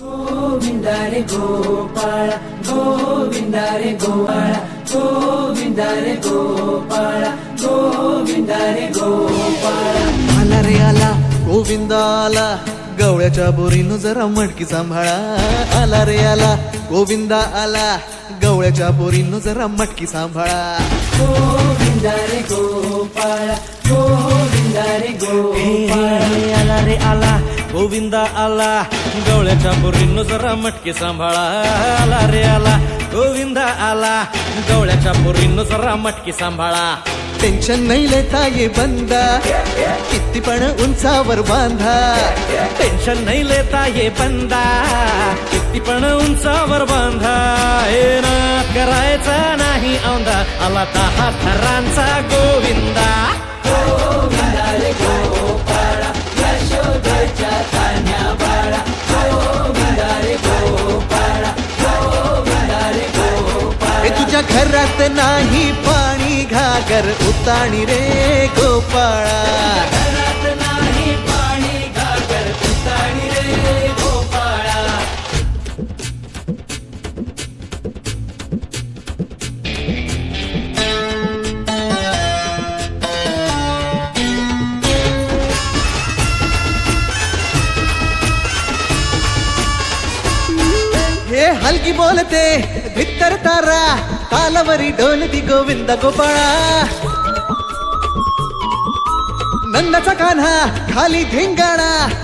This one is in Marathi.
गोविंदा रे गोपाळा गोविंदा रे गोपाळा गोविंदा रे गोपाळा गोविंदा रे गोपाळा आला रे आला गोविंदा आला गवळ्याच्या बोरीनं जरा मटकी सांभाळा आला रे आला गोविंदा आला गवळ्याच्या बोरीनं जरा मटकी सांभाळा गोविंदा रे गोपाळा गोविंदा रे गोपाळा आला रे आला गोविंदा आला गवळ्याच्या बोरीनं जरा मटके सांभाळा. आला रे आला गोविंदा आला. गवळ्याच्या बोरीनं जरा मटके सांभाळा. टेन्शन नाही लेता ये बंदा. किती पण उंचावर बांधा. टेन्शन नाही लेता ये बंदा. किती पण उंचावर बांधा. हे ना करायचा नाही औंदा आला दहा थरांचा गोविंदा. घरात नाही पाणी घागर उताणी रे गोपाळा. नाही पाणी रे हलकी बोलते भित्तर तारा तालावरी डोलती गोविंद गोपाळा. नंदाचा कान्हा खाली धिंगाणा.